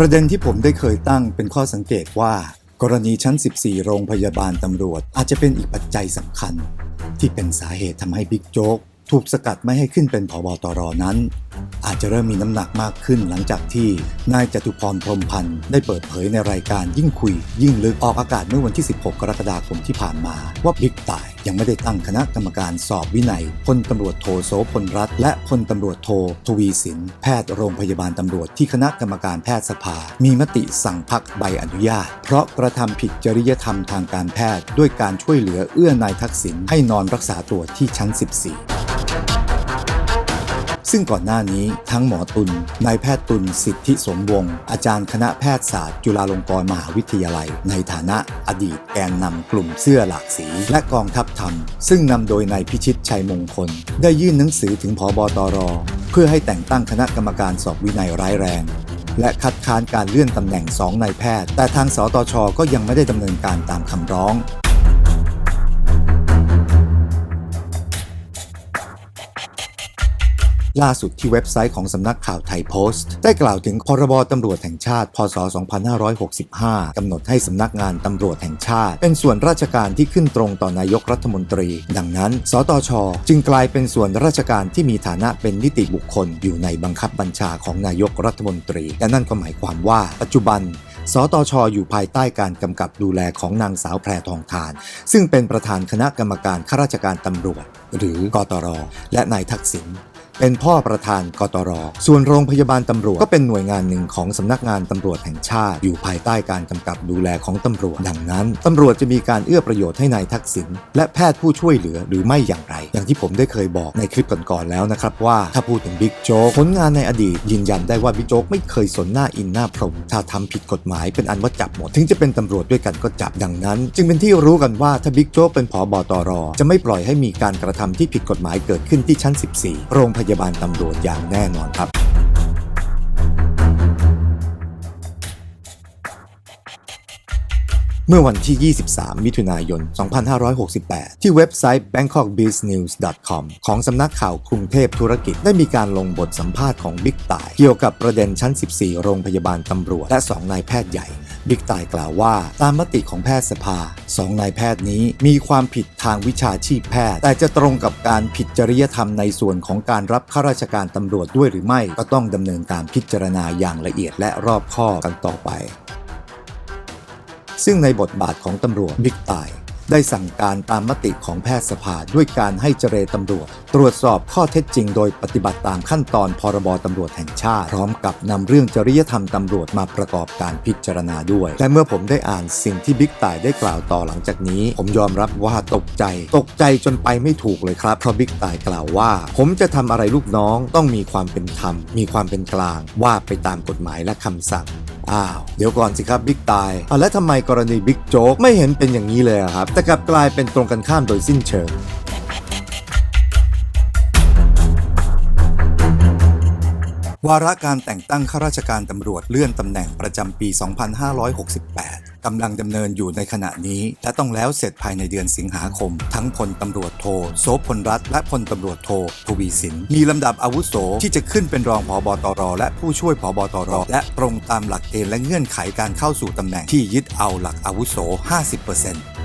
ประเด็นที่ผมได้เคยตั้งเป็นข้อสังเกตว่า กรณีชั้น 14 โรงพยาบาลตำรวจ อาจจะเป็นอีกปัจจัยสำคัญ ที่เป็นสาเหตุทำให้บิ๊กโจ๊ก ถูกสกัดไม่ให้ขึ้นเป็นผบตรนั้น อาจจะเริ่มมีน้ำหนักมากขึ้นหลังจากที่นายจตุพรพรมพันธ์ได้เปิดเผยในรายการยิ่งคุย ยิ่งลึกออกอากาศเมื่อวันที่ 16 กรกฎาคมที่ผ่านมา ว่าบิ๊กต่ายยังไม่ได้ตั้งคณะกรรมการสอบวินัยพลตำรวจโทโสพลรัตนและพลตำรวจโททวีสิน แพทย์โรงพยาบาลตำรวจที่คณะกรรมการแพทยสภา มีมติสั่งพักใบอนุญาต เพราะกระทำผิดจริยธรรมทางการแพทย์ ด้วยการช่วยเหลือเอื้อนายทักษิณให้นอนรักษาตัวที่ชั้น 14 ซึ่งก่อนหน้านี้ทั้งหมอตุลนายแพทย์ตุลสิทธิสมวงศ์อาจารย์คณะแพทยศาสตร์ จุฬาลงกรณ์มหาวิทยาลัย ในฐานะอดีตแกนนำกลุ่มเสื้อหลากสี และกองทัพธรรม ซึ่งนำโดยนายพิชิตชัยมงคล ได้ยื่นหนังสือถึงพบตร เพื่อให้แต่งตั้งคณะกรรมการสอบวินัยร้ายแรง และคัดค้านการเลื่อนตำแหน่งสองนายแพทย์ แต่ทางสตชก็ยังไม่ได้ดำเนินการตามคำร้อง ล่าสุดที่เว็บไซต์ของสำนักข่าวไทยโพสต์ ได้กล่าวถึงพรบตำรวจแห่งชาติ พศ 2565 กำหนดให้สำนักงานตำรวจแห่งชาติ เป็นส่วนราชการที่ขึ้นตรงต่อนายกรัฐมนตรี ดังนั้น สตช จึงกลายเป็นส่วนราชการที่มีฐานะเป็นนิติบุคคล อยู่ในบังคับบัญชาของนายกรัฐมนตรีและนั่นก็หมายความว่า ปัจจุบันสตชอยู่ภายใต้การกำกับดูแลของนางสาวแพรทองทาน ซึ่งเป็นประธานคณะกรรมการข้าราชการตำรวจ หรือกตร และนายทักษิณ เป็นพ่อประธานกตร ส่วนโรงพยาบาลตำรวจก็เป็นหน่วยงานหนึ่งของสำนักงานตำรวจแห่งชาติ อยู่ภายใต้การกำกับดูแลของตำรวจ ดังนั้นตำรวจจะมีการเอื้อประโยชน์ให้นายทักษิณและแพทย์ผู้ช่วยเหลือหรือไม่อย่างไร อย่างที่ผมได้เคยบอกในคลิปก่อนๆแล้วนะครับว่าถ้าพูดถึงบิ๊กโจ๊กผลงานในอดีต ยืนยันได้ว่าบิ๊กโจ๊กไม่เคยสนหน้าอินหน้าพรมถ้าทำผิดกฎหมายเป็นอันว่าจับหมด ถึงจะเป็นตำรวจด้วยกันก็จับดังนั้น จึงเป็นที่รู้กันว่าถ้าบิ๊กโจ๊กเป็นผอบอตรจะไม่ปล่อยให้มีการกระทำที่ผิดกฎหมายเกิดขึ้นที่ชั้น 14 โรงพยายาบาลตำรวจอย่างแน่นอนครับ เมื่อวันที่ 23 มิถุนายน 2568 ที่เว็บไซต์ bangkokbiznews.com ของสำนักข่าวกรุงเทพธุรกิจได้มีการลงบทสัมภาษณ์ของบิ๊กต่าย เกี่ยวกับประเด็นชั้น 14 โรงพยาบาลตำรวจ และ 2 นายแพทย์ใหญ่ บิ๊กต่ายกล่าวว่า ตามมติของแพทยสภาสองนายแพทย์นี้มีความผิดทางวิชาชีพแพทย์ แต่จะตรงกับการผิดจริยธรรมในส่วนของการรับข้าราชการตำรวจด้วยหรือไม่ก็ต้องดำเนินการพิจารณาอย่างละเอียดและรอบคอบกันต่อไป ซึ่งในบทบาทของตำรวจบิ๊กต่าย ได้สั่งการตามมติของแพทยสภาด้วยการให้เจรตำรวจ ตรวจสอบข้อเท็จจริงโดยปฏิบัติตามขั้นตอนพรบตำรวจแห่งชาติ พร้อมกับนำเรื่องจริยธรรมตำรวจมาประกอบการพิจารณาด้วย และเมื่อผมได้อ่านสิ่งที่บิ๊กต่ายได้กล่าวต่อหลังจากนี้ ผมยอมรับว่าตกใจ ตกใจจนไปไม่ถูกเลยครับเพราะบิ๊กต่ายกล่าวว่า ผมจะทำอะไรลูกน้องต้องมีความเป็นธรรม มีความเป็นกลาง ว่าไปตามกฎหมายและคำสั่ง อ้าว เดี๋ยวก่อนสิครับบิ๊กตายอะแล้วทำไมกรณีบิ๊กโจ๊กไม่เห็นเป็นอย่างนี้เลยอะครับ แต่กลับกลายเป็นตรงกันข้ามโดยสิ้นเชิงวาระการแต่งตั้งข้าราชการตำรวจเลื่อนตำแหน่งประจำปี 2568 กำลังดำเนินอยู่ในขณะนี้ และต้องแล้วเสร็จภายในเดือนสิงหาคม ทั้งพลตำรวจโทโสพลรัตและพลตำรวจโททวีสิน มีลำดับอาวุโสที่จะขึ้นเป็นรองผบตร และผู้ช่วยผบตร และตรงตามหลักเกณฑ์และเงื่อนไขการเข้าสู่ตำแหน่งที่ยึดเอาหลักอาวุโส 50%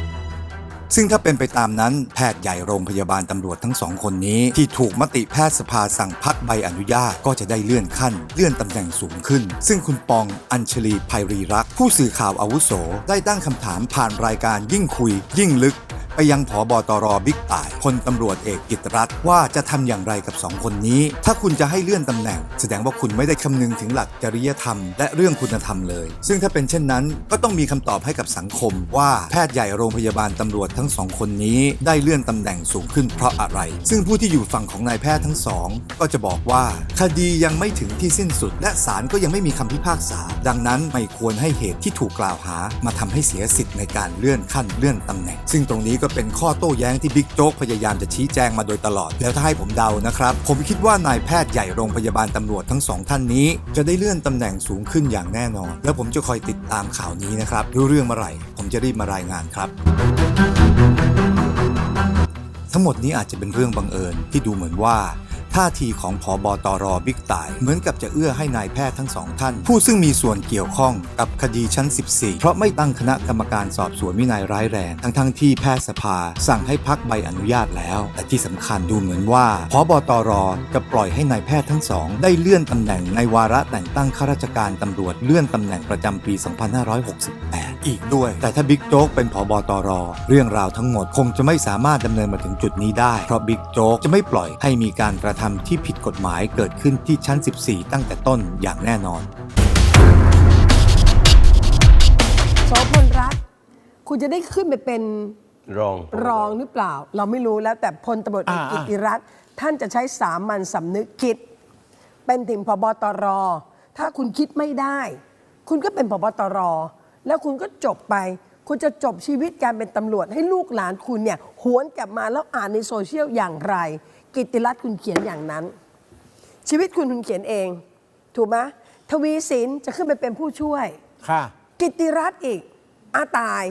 ซึ่งถ้าเป็นไปตามนั้นแพทย์ใหญ่โรงพยาบาลตำรวจทั้งสองคนนี้ ที่ถูกมติแพทยสภาสั่งพักใบอนุญาตก็จะได้เลื่อนขั้น เลื่อนตำแหน่งสูงขึ้น ซึ่งคุณปองอัญชลีภัยรีรัก ผู้สื่อข่าวอาวุโส ได้ตั้งคำถามผ่านรายการยิ่งคุย ยิ่งลึก ไปยังผอบอตรบิ๊กต่ายพลตำรวจเอกกิตรัตว่าจะทำอย่างไรกับสองคนนี้ ถ้าคุณจะให้เลื่อนตำแหน่ง แสดงว่าคุณไม่ได้คำนึงถึงหลักจริยธรรม และเรื่องคุณธรรมเลย ซึ่งถ้าเป็นเช่นนั้นก็ต้องมีคำตอบให้กับสังคม ว่าแพทย์ใหญ่โรงพยาบาลตำรวจทั้งสองคนนี้ ได้เลื่อนตำแหน่งสูงขึ้นเพราะอะไร ซึ่งผู้ที่อยู่ฝั่งของนายแพทย์ทั้งสองก็จะบอกว่า คดียังไม่ถึงที่สิ้นสุด และศาลก็ยังไม่มีคำพิพากษา ดังนั้นไม่ควรให้เหตุที่ถูกกล่าวหา มาทำให้เสียสิทธิ์ในการเลื่อนขั้นเลื่อนตำแหน่ง ซึ่งตรงนี้ก็เป็นข้อโต้แย้งที่บิ๊กโจ๊กพยายามจะชี้แจงมาโดยตลอด แล้วถ้าให้ผมเดานะครับ ผมคิดว่านายแพทย์ใหญ่โรงพยาบาลตำรวจทั้งสองท่านนี้ จะได้เลื่อนตำแหน่งสูงขึ้นอย่างแน่นอน แล้วผมจะคอยติดตามข่าวนี้นะครับรู้เรื่องเมื่อไหร่ ผมจะรีบมารายงานครับ ทั้งหมดนี้อาจจะเป็นเรื่องบังเอิญที่ดูเหมือนว่า ท่าทีของผอบอตรบิ๊กต่าย เหมือนกับจะเอื้อให้นายแพทย์ทั้งสองท่าน ผู้ซึ่งมีส่วนเกี่ยวข้องกับคดีชั้น 14 เพราะไม่ตั้งคณะกรรมการสอบสวนวินัยร้ายแรง ทั้งทั้งที่แพทยสภา สั่งให้พักใบอนุญาตแล้ว แต่ที่สำคัญดูเหมือนว่าผอบอตรจะปล่อยให้นายแพทย์ทั้งสอง ได้เลื่อนตำแหน่งในวาระแต่งตั้งข้าราชการตำรวจเลื่อนตำแหน่งประจำปี 2568 อีกด้วย แต่ถ้าบิ๊กโจ๊กเป็นผอบอตร เรื่องราวทั้งหมดคงจะไม่สามารถดำเนินมาถึงจุดนี้ได้ เพราะบิ๊กโจ๊กจะไม่ปล่อยให้มีการกระทำที่ผิดกฎหมายเกิดขึ้นที่ชั้น 14 ตั้งแต่ต้นอย่างแน่นอนโสพลรัตน์คุณจะได้ขึ้นไปเป็นรองรองหรือเปล่า เราไม่รู้แล้วแต่พลตำรวจเอกอ่ากิติรัตน์ท่านจะใช้สามัญสำนึกคิด เป็นถึงพบตร ถ้าคุณคิดไม่ได้ คุณก็เป็นพบตร แล้วคุณก็จบไป คุณจะจบชีวิตการเป็นตำรวจ ให้ลูกหลานคุณเนี่ยหวนกลับมาแล้วอ่านในโซเชียลอย่างไร กิติรัตน์คุณเขียนอย่างนั้น ชีวิตคุณคุณเขียนเอง ถูกไหมทวีสินจะขึ้นไปเป็นผู้ช่วย ค่ะ กิตติรัตน์อีกอาตาย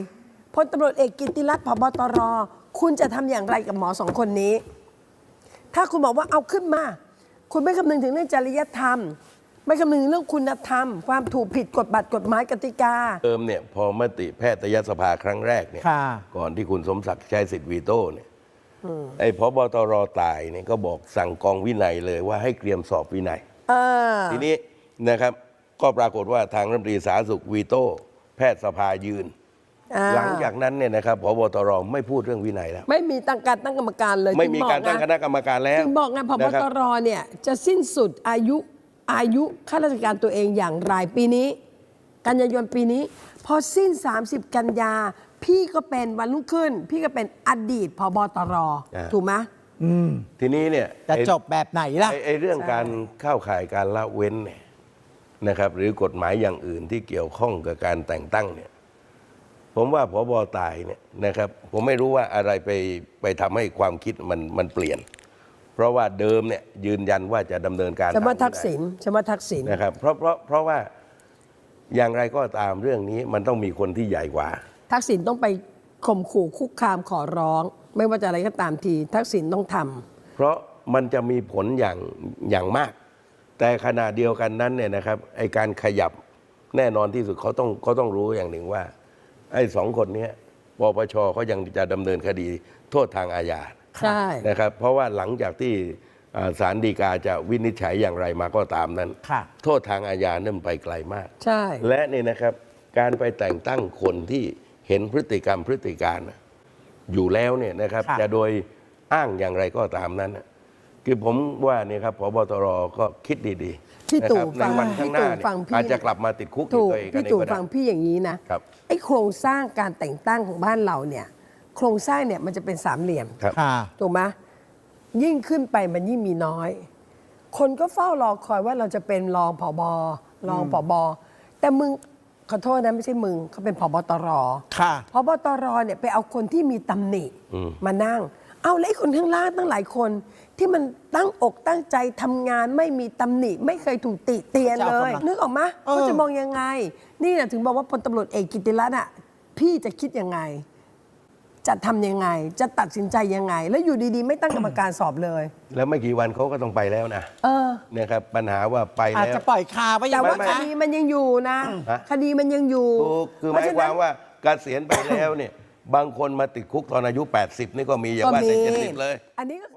พลตำรวจเอกกิตติรัตน์ผบตร คุณจะทำอย่างไรกับหมอสองคนนี้ ถ้าคุณบอกว่าเอาขึ้นมา คุณไม่คำนึงถึงเรื่องจริยธรรม ไม่คำนึงเรื่องคุณธรรม ความถูกผิดกฎบัตรกฎหมายกติกา เติมเนี่ยพอมติแพทยสภาครั้งแรกเนี่ยค่ะ ก่อนที่คุณสมศักดิ์ใช้สิทธิ์วีโต้เนี่ยไอ้พบตรตายเนี่ยก็บอกสั่งกองวินัยเลยว่าให้เตรียมสอบวินัย เออ ทีนี้นะครับก็ปรากฏว่าทางรัฐมนตรีสาธารณสุขวีโต้แพทยสภายืน อ่า หลังจากนั้นเนี่ยนะครับพบตรไม่พูดเรื่องวินัยแล้ว ไม่มีตั้งการตั้งกรรมการเลยไม่มีถึการตั้งคบอณะกรรมการแล้วถึงบอกไงพบนะคตบรเนี่ยจะสิ้นสุดอายุ อายุข้าราชการตัวเองอย่างไรปีนี้ กันยายนปีนี้ พอสิ้น 30 กันยา พี่ก็เป็นวันรุ่งขึ้น พี่ก็เป็นอดีตพบตรอ่า ถูกไหม อืมทีนี้เนี่ยจะไอ้จบแบบไหนล่ะ ไอ้ไอ้เรื่องใช่การเข้าข่ายการละเว้นเนี่ยนะครับ หรือกฎหมายอย่างอื่นที่เกี่ยวข้องกับการแต่งตั้งเนี่ย ผมว่าพบตายเนี่ยนะครับ ผมไม่รู้ว่าอะไรไปไปทำให้ความคิดมันมันเปลี่ยนเพ ราะว่าเดิมเนี่ยยืนยันว่าจะดำเนินการใช่ไหมตามทักษิณใช่ไหมทักษิณนะครับเพราะเพราะเพราะว่าอย่างไรก็ตามเรื่องนี้มันต้องมีคนที่ใหญ่กว่า ทักษิณต้องไปข่มขู่คุกคามขอร้อง ไม่ว่าจะอะไรก็ตามที ทักษิณต้องทำเพราะมันจะมีผลอย่างอย่างมาก แต่ขณะเดียวกันนั้นเนี่ยนะครับไอการขยับแน่นอนที่สุดเขาต้องเขาต้องรู้อย่างหนึ่งว่า ไอ้สองคนเนี้ยปปชเขายังจะดำเนินคดีโทษทางอาญา ใช่นะครับ เพราะว่าหลังจากที่อ่าศาลฎีกาจะวินิจฉัยอย่างไรมาก็ตามนั้นค่ะโทษทางอาญานั่นไปไกลมาก ใช่ และนี่นะครับการไปแต่งตั้งคนที่เห็นพฤติกรรมพฤติการน่ะอยู่แล้วเนี่ยนะครับค่ะจะโดยอ้างอย่างไรก็ตามนั้นน่ะคือผมว่าเนี่ยครับพบตรก็คิดดีๆพี่นะตู่ครับในฟังวันข้างหพี่น้าตู่เนี่ยฟังพี่อาจจะกลับมาติดคุกอีถูกกตัวเองกันพี่เองตู่ก็ได้ฟังพี่อย่างนี้นะครับไอ้โครงสร้างการแต่งตั้งของบ้านเราเนี่ยโครงสร้างเนี่ยมันจะเป็นสามเหลี่ยม ครับ ค่ะ ถูกไหมยิ่งขึ้นไปมันยิ่งมีน้อย คนก็เฝ้ารอคอยว่าเราจะเป็นรองผบรองผบแต่มึงขอโทษนะไม่ใช่มึงเขาเป็นผบตรค่ะพบตรเนี่ยไปเอาคนที่มีตำหนิอืมมานั่ง เอาแล้วไอ้คนข้างล่างตั้งหลายคน ที่มันตั้งอกตั้งใจทำงานไม่มีตำหนิ ไม่เคยถูกติเตียนจะเลเอาย กำลัง นึกออกไหมเออ เขาจะมองยังไง นี่นะถึงบอกว่าพลตำรวจเอกกิติรัตน์อะพี่จะคิดยังไง จะทำยังไง จะตัดสินใจยังไง แล้วอยู่ดีๆ ไม่ตั้งกรรมการสอบเลย แล้วไม่กี่วันเขาก็ต้องไปแล้วนะเออเนี่ยครับปัญหาว่าไปอาจแล้ว จะปล่อยคาไว้อแต่ย่างว่านั้นคนะดีมันยังอยู่นะ ฮะ คดีมันยังอยู่ถูกคือหเพมายระฉะคนั้วาน มว่าเกษียณไปแล้วเนี่ย บางคนมาติดคุกตอนอายุ 80 นี่ก็มีอย่าก็ว่ามีแต่70เลย อันนี้ก็